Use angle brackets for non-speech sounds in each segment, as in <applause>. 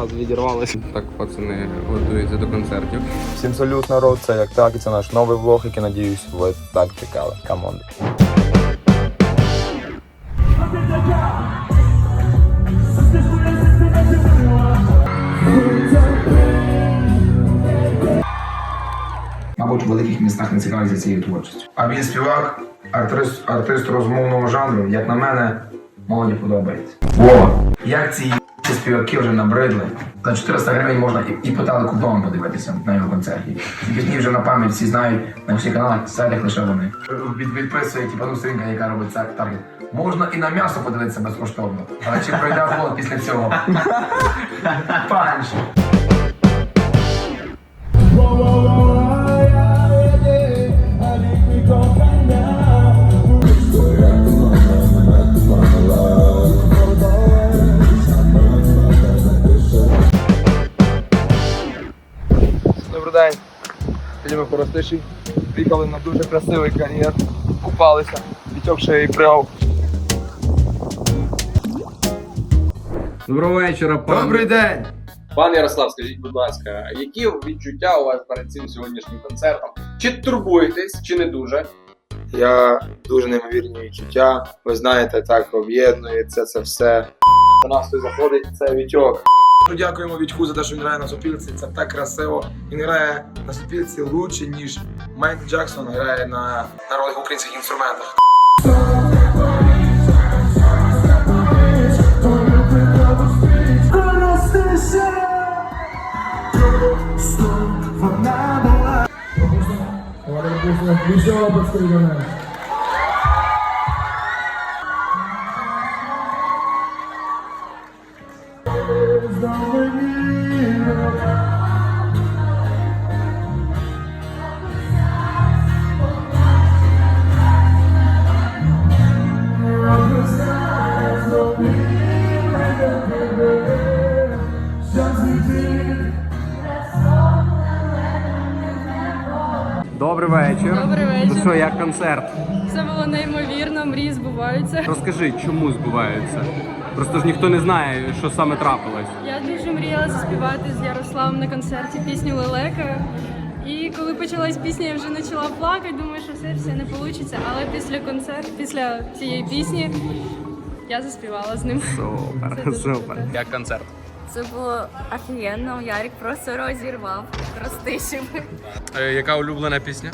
раз відірвалося. Так пацани готуються до концертів. Всім салют, народ, це як так, і це наш новий влог, який надіюсь, ви так чекали. Камон. мабуть, у великих містах не цікавляться цією творчістю. А він співак, артист, артист розмовного жанру, як на мене, молоді подобається. О, як ці співаки вже набридли. За 400 гривень можна і, і по телекупону подивитися на його концерті. Пісні вже на пам'ять всі знають на всіх каналах, сайтах лише вони. Від, відписує типу, ну, сторінка, яка робить цар- таргет. Можна і на м'ясо подивитися безкоштовно. Але чи пройде флот після цього? Панч! Ми Приїхали на дуже красивий кар'єр. Купалися. Вітьок ще й пригав. Доброго вечора, пан. Добрий день! Пане Ярослав, скажіть, будь ласка, які відчуття у вас перед цим сьогоднішнім концертом? Чи турбуєтесь, чи не дуже? Я дуже неймовірні відчуття. Ви знаєте, так об'єднується це все. До нас тут заходить це Вітьок. Ну, Дякуємо Вітьку за те, що він грає на сопілці. Це так красиво. Він грає на сопілці лучше, ніж Майкл Джексон грає на народних українських інструментах. Добрий вечір. Добрий Ну вечір. що, як концерт? Це було неймовірно, мрії збуваються. Розкажи, чому збуваються? Просто ж ніхто не знає, що саме трапилось. Я дуже мріяла заспівати з Ярославом на концерті пісню Лелека. І коли почалась пісня, я вже почала плакати, думаю, що все, все не вийде. Але після концерту, після цієї пісні, я заспівала з ним. Супер, супер. Як концерт? Це було офігенно. Ярик просто розірвав розтишив Е, яка улюблена пісня?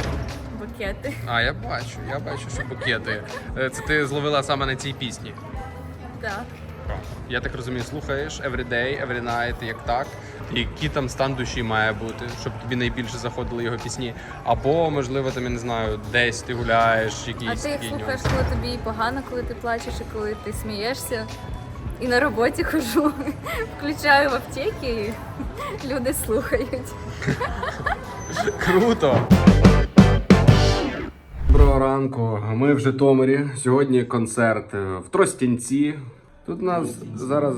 букети. А, я бачу, я бачу, що букети. Е, Це ти зловила саме на цій пісні. Так. Я так розумію, слухаєш every day, every night, як так. Який там стан душі має бути, щоб тобі найбільше заходили його пісні. Або, можливо, там я не знаю, десь ти гуляєш, А ти їх слухаєш, нюанси. коли тобі погано, коли ти плачеш, і коли ти смієшся. І на роботі хожу, <laughs> включаю в аптеки, і <laughs> люди слухають. <laughs> Круто! Доброго ранку. Ми в Житомирі. Сьогодні концерт е, в Тростянці. Тут у нас зараз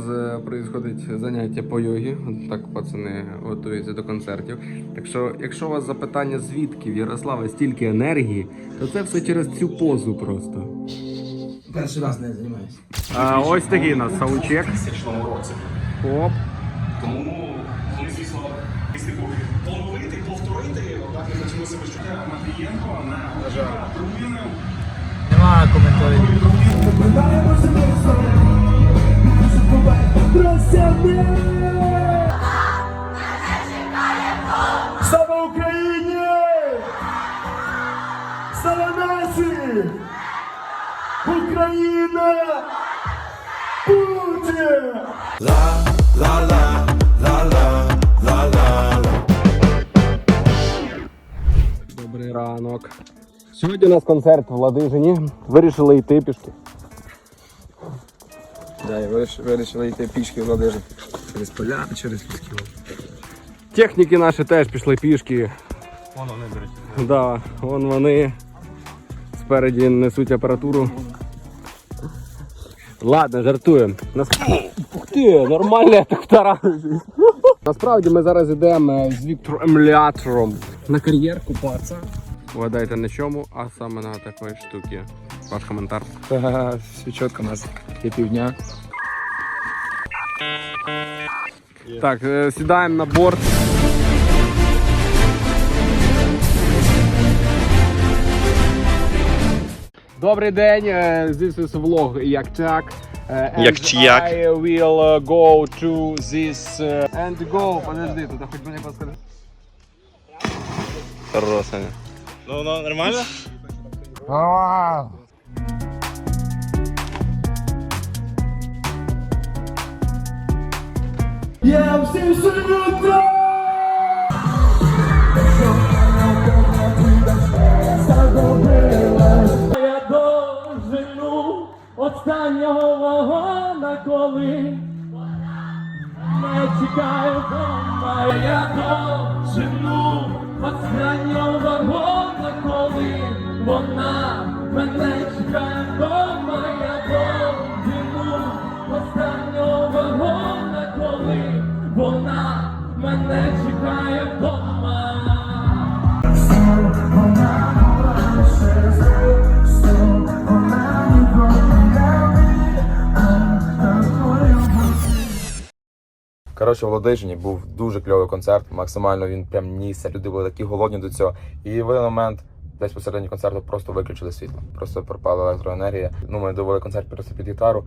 відбувається заняття по йогі. Так пацани готуються до концертів. Так що, якщо у вас запитання, звідки в Ярослава стільки енергії, то це все через цю позу просто. Перший раз не займаюся. А, ось такий у нас саучек. році. Оп. Тому на Рубіна. Нема коментарів. Слава Україні! Слава нації! Україна! Путін! Добрий ранок. Сьогодні у нас концерт в Ладижині. Вирішили йти пішки. Да, і вирішили, вирішили йти пішки в Ладижин. Через поляни, через ліски. Техніки наші теж пішли пішки. Вон вони, до речі. Да, вон вони. Спереді несуть апаратуру. Ладно, жартуємо. Нас... Ух ти, нормальний так таранжі. Насправді ми зараз йдемо з Віктором Емулятором на кар'єр купатися. Вгадайте на чому, а саме на такої штуки. Ваш коментар. Та, все чітко у нас є півдня. Так, е, сідаємо на борт. Добрий день, е, this is vlog як так. Як чи як. I will uh, go to this uh, and go. Подожди, тут хоч мені подскажи. Хорош, Саня. Ну, ну, нормально? Я дожену останнього вагона, коли не чекаю дома. Я дожену останнього Коротше, в Ладижині був дуже кльовий концерт. Максимально він прям нісся. Люди були такі голодні до цього. І в один момент, десь посередині концерту, просто виключили світло. Просто пропала електроенергія. Ну, ми довели концерт просто під гітару.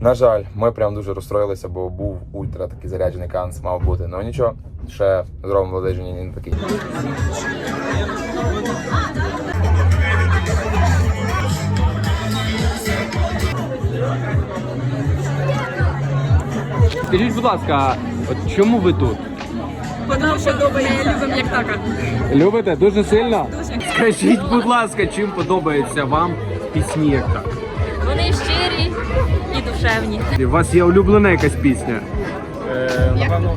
На жаль, ми прям дуже розстроїлися, бо був ультра такий заряджений канц, мав бути. Ну нічого, ще зробимо в не такий. Скажіть, будь ласка, от чому ви тут? Тому що любимо як така. Любите дуже сильно? Скажіть, будь ласка, чим подобається вам пісні як так? Вони щирі і душевні. У вас є улюблена якась пісня? Напевно,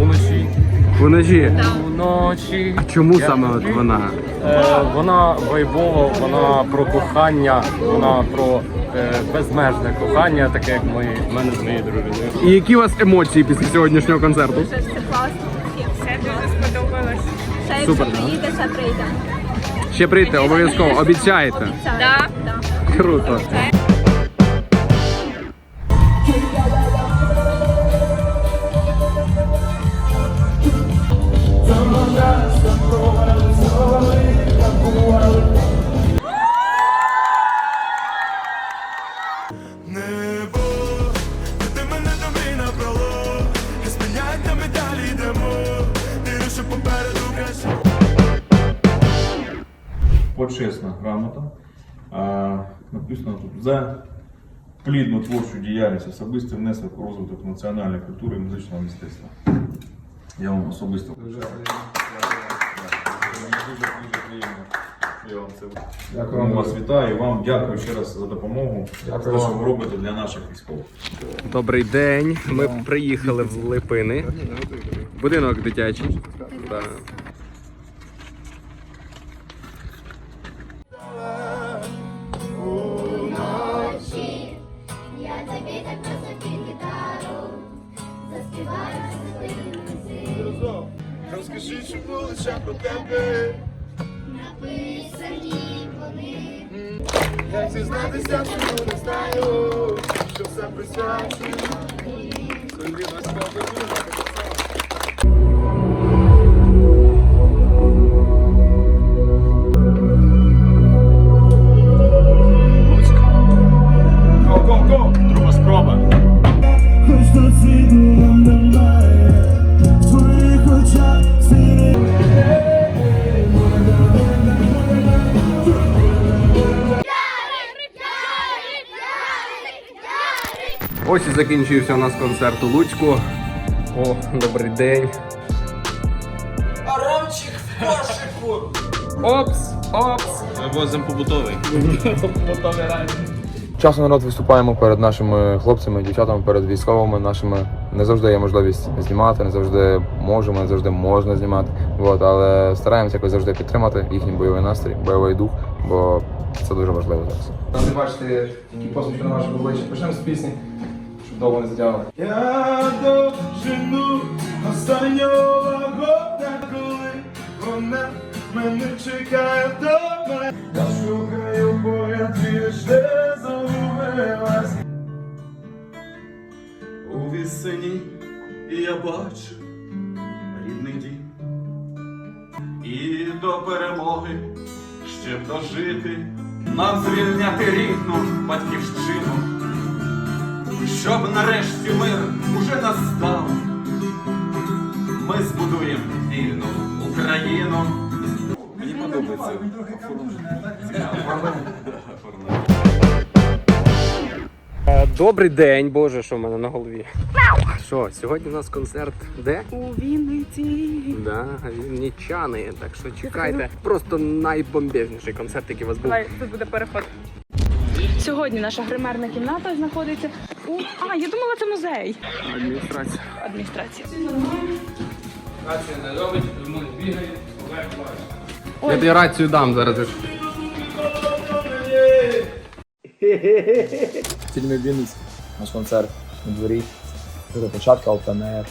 уночі. Вночі? Вночі. А чому саме от вона? Е, вона вайбова, вона про кохання, вона про е, безмежне кохання, таке як ми, в мене з моєю дружиною. І які у вас емоції після сьогоднішнього концерту? Все класно. Все дуже сподобалось. Ще Супер, якщо да? приїде, ще прийде. Ще прийти, обов'язково, обіцяєте. Так, так. Круто. Написано тут за плідну творчу діяльність, особистий внесок у розвиток національної культури і музичного мистецтва. Я вам особисто дуже приємно. Я вам це Дякую вам. вас вітаю і вам дякую ще раз за допомогу, за Дякую те, що ви робите для наших військових. Добрий день. Ми приїхали в Липини. Будинок дитячий. Що ще про тебе Написані вони. Як зізнатися, чому не знаю Що все присвячую Друга закінчився у нас концерт у Луцьку. О, добрий день. Аромчик в кошику! Опс, опс. Вивозимо побутовий. Часом народ виступаємо перед нашими хлопцями, дівчатами, перед військовими нашими. Не завжди є можливість знімати, не завжди можемо, не завжди можна знімати. От, але стараємося якось завжди підтримати їхній бойовий настрій, бойовий дух, бо це дуже важливо зараз. Ради бачити такі посмішки на вашому обличчі. Почнемо з пісні, довго не затягували. Я довше дожену останнього вагона, коли вона мене чекає вдома. Я шукаю поряд ще загубилась. У вісені я бачу рідний дім. І до перемоги ще дожити. Нам звільняти рідну батьківщину. Щоб нарешті мир уже настав. Ми збудуємо вільну Україну. Мені подобається. Добрий день, боже, що в мене на голові. Що, сьогодні у нас концерт де? У Вінниці. Да, вінничани. Так що чекайте. Просто найбомбезніший концерт, який у вас був. Давай, тут буде переход. Сьогодні наша гримерна кімната знаходиться у. А, я думала, це музей. Адміністрація. Адміністрація. Я тобі рацію дам зараз. Фільми Вінниць, наш концерт на дворі. До початку Алтанер.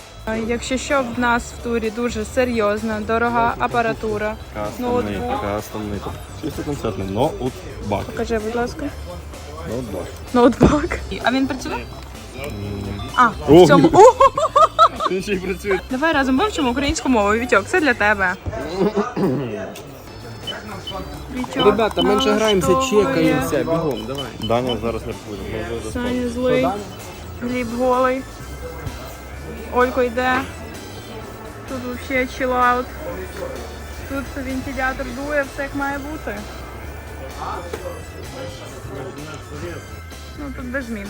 Якщо що, в нас в турі дуже серйозна, дорога апаратура. Кастомний, Ноутбук. кастомний. Чисто концертний, ноутбак. Покажи, будь ласка. Ноутбак. Ноутбук. А він працює? А, в О, цьому. <laughs> О! Він ще й працює. Давай разом вивчимо українську мову. Вітьок, це для тебе. Вітьок Ребята, менше граємося, налаштовує. чекаємося. Бігом, давай. Даня зараз не буде. Саня злий. Гліб голий. Олько йде. Тут взагалі чилаут. Тут вентилятор дує, все як має бути. Ну тут без змін.